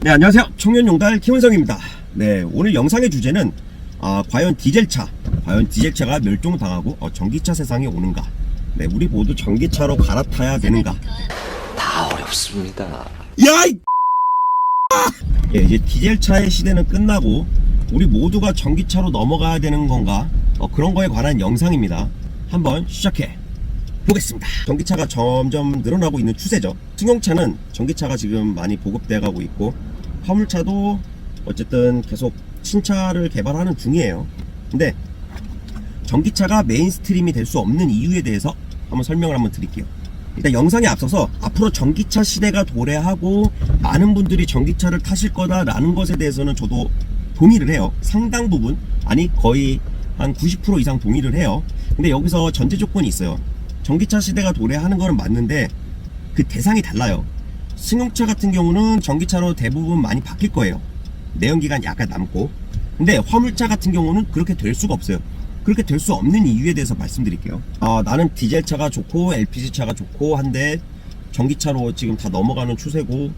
네, 안녕하세요. 청년용달 김원성입니다. 네, 오늘 영상의 주제는 아, 과연 디젤차, 과연 디젤차가 멸종당하고 어, 전기차 세상에 오는가? 네, 우리 모두 전기차로 갈아타야 되는가? 다 어렵습니다. 야, 이 예, 이제 디젤차의 시대는 끝나고 우리 모두가 전기차로 넘어가야 되는 건가? 어, 그런 거에 관한 영상입니다. 한번 시작해 보겠습니다. 전기차가 점점 늘어나고 있는 추세죠. 승용차는 전기차가 지금 많이 보급돼 가고 있고 화물차도 어쨌든 계속 신차를 개발하는 중이에요. 근데 전기차가 메인스트림이 될 수 없는 이유에 대해서 한번 설명을 한번 드릴게요. 일단 영상에 앞서서 앞으로 전기차 시대가 도래하고 많은 분들이 전기차를 타실 거다라는 것에 대해서는 저도 동의를 해요. 상당 부분, 아니 거의 한 90% 이상 동의를 해요. 근데 여기서 전제 조건이 있어요. 전기차 시대가 도래하는 거는 맞는데 그 대상이 달라요. 승용차 같은 경우는 전기차로 대부분 많이 바뀔 거예요. 내연기관 약간 남고. 근데 화물차 같은 경우는 그렇게 될 수가 없어요. 그렇게 될 수 없는 이유에 대해서 말씀드릴게요. 아, 나는 디젤차가 좋고 LPG차가 좋고 한데 전기차로 지금 다 넘어가는 추세고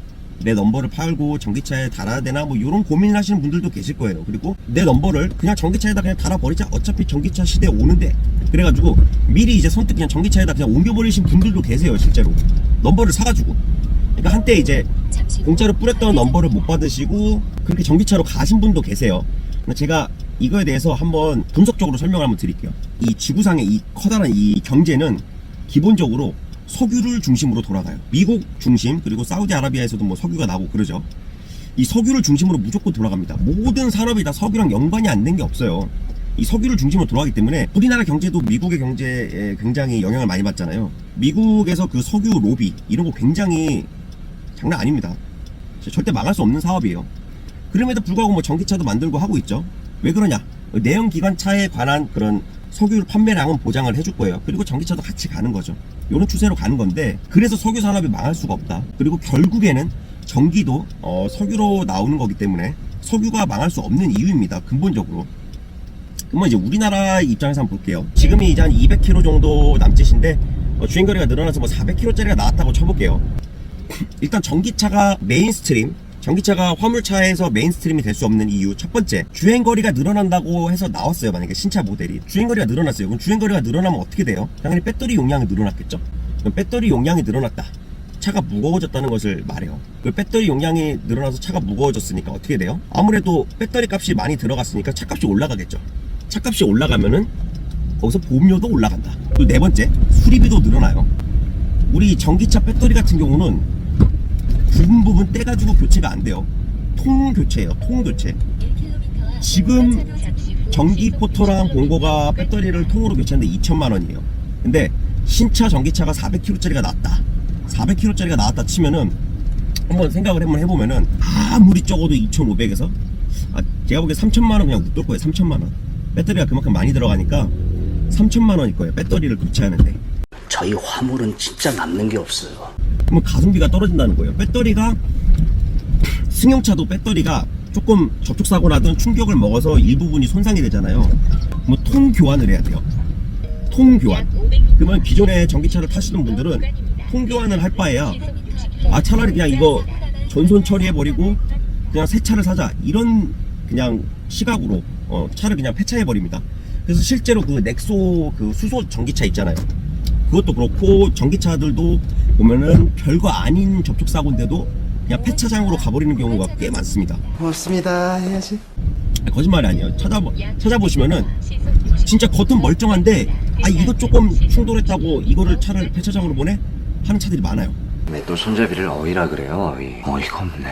내 넘버를 팔고 전기차에 달아야 되나 뭐 이런 고민을 하시는 분들도 계실 거예요. 그리고 내 넘버를 그냥 전기차에다 그냥 달아버리자. 어차피 전기차 시대 오는데. 그래가지고 미리 이제 선뜻 그냥 전기차에다 그냥 옮겨버리신 분들도 계세요, 실제로. 넘버를 사가지고. 그러니까 한때 이제 공짜로 뿌렸던 넘버를 못 받으시고 그렇게 전기차로 가신 분도 계세요. 근데 제가 이거에 대해서 한번 분석적으로 설명을 한번 드릴게요. 이 지구상의 이 커다란 이 경제는 기본적으로 석유를 중심으로 돌아가요. 미국 중심 그리고 사우디아라비아에서도 뭐 석유가 나고 그러죠. 이 석유를 중심으로 무조건 돌아갑니다. 모든 산업이 다 석유랑 연관이 안 된 게 없어요. 이 석유를 중심으로 돌아가기 때문에 우리나라 경제도 미국의 경제에 굉장히 영향을 많이 받잖아요. 미국에서 그 석유 로비 이런 거 굉장히 장난 아닙니다. 절대 망할 수 없는 사업이에요. 그럼에도 불구하고 뭐 전기차도 만들고 하고 있죠. 왜 그러냐? 내연 기관차에 관한 그런 석유 판매량은 보장을 해줄 거예요. 그리고 전기차도 같이 가는 거죠. 이런 추세로 가는 건데 그래서 석유 산업이 망할 수가 없다. 그리고 결국에는 전기도 어, 석유로 나오는 거기 때문에 석유가 망할 수 없는 이유입니다. 근본적으로. 그러면 이제 우리나라 입장에서 한번 볼게요. 지금이 이제 한 200km 정도 남짓인데 어, 주행거리가 늘어나서 뭐 400km짜리가 나왔다고 쳐볼게요. 일단 전기차가 메인스트림 전기차가 화물차에서 메인스트림이 될 수 없는 이유 첫 번째 주행거리가 늘어난다고 해서 나왔어요 만약에 신차 모델이. 주행거리가 늘어났어요. 그럼 주행거리가 늘어나면 어떻게 돼요? 당연히 배터리 용량이 늘어났겠죠? 그럼 배터리 용량이 늘어났다. 차가 무거워졌다는 것을 말해요. 그 배터리 용량이 늘어나서 차가 무거워졌으니까 어떻게 돼요? 아무래도 배터리 값이 많이 들어갔으니까 차값이 올라가겠죠. 차값이 올라가면은 거기서 보험료도 올라간다. 그리고 네 번째 수리비도 늘어나요. 우리 전기차 배터리 같은 경우는 부분 부분 떼가지고 교체가 안 돼요. 통 교체예요. 통 교체. 지금 전기 포터랑 봉고가 배터리를 통으로 교체하는데 2천만 원이에요. 근데 신차 전기차가 400kg짜리가 나왔다. 400kg짜리가 나왔다 치면은 한번 생각을 한번 해보면은 아무리 적어도 2,500에서 아, 제가 보기에 3천만 원 그냥 웃돌 거예요. 3천만 원. 배터리가 그만큼 많이 들어가니까 3천만 원일 거예요. 배터리를 교체하는데. 저희 화물은 진짜 남는 게 없어요. 그러면 가성비가 떨어진다는 거예요. 배터리가 승용차도 배터리가 조금 접촉사고 나든 충격을 먹어서 일부분이 손상이 되잖아요. 뭐 통 교환을 해야 돼요. 통 교환. 그러면 기존에 전기차를 타시는 분들은 통 교환을 할 바에야 아 차라리 그냥 이거 전손 처리해 버리고 그냥 새 차를 사자 이런 그냥 시각으로 어, 차를 그냥 폐차해 버립니다. 그래서 실제로 그 넥소 그 수소 전기차 있잖아요. 그것도 그렇고 전기차들도 보면은 별거 아닌 접촉 사고인데도 그냥 폐차장으로 가버리는 경우가 꽤 많습니다. 고맙습니다 해야지 거짓말이 아니에요. 찾아보 찾아보시면은 진짜 겉은 멀쩡한데 아 이거 조금 충돌했다고 이거를 차를 폐차장으로 보내 하는 차들이 많아요. 왜또 손잡이를 어이라 그래요, 어이. 어이가 없네.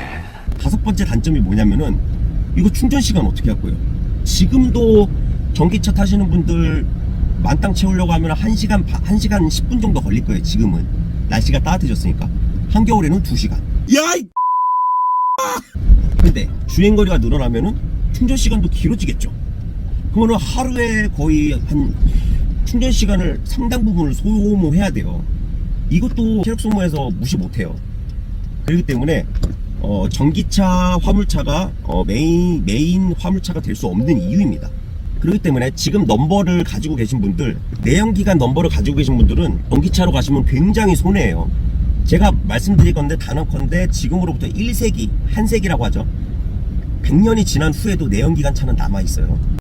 다섯 번째 단점이 뭐냐면은 이거 충전 시간 어떻게 할 거예요? 지금도 전기차 타시는 분들 만땅 채우려고 하면 1시간, 1시간 10분 정도 걸릴 거예요, 지금은. 날씨가 따뜻해졌으니까. 한겨울에는 2시간. 야! 이 근데 주행거리가 늘어나면은 충전 시간도 길어지겠죠. 그러면 하루에 거의 한 충전 시간을 상당 부분을 소모해야 돼요. 이것도 체력 소모해서 무시 못해요. 그렇기 때문에 어, 전기차 화물차가 어, 메인 메인 화물차가 될 수 없는 이유입니다. 그렇기 때문에 지금 넘버를 가지고 계신 분들 내연기관 넘버를 가지고 계신 분들은 전기차로 가시면 굉장히 손해예요. 제가 말씀드릴 건데 단언컨대 지금으로부터 1세기, 한 세기라고 하죠. 100년이 지난 후에도 내연기관 차는 남아있어요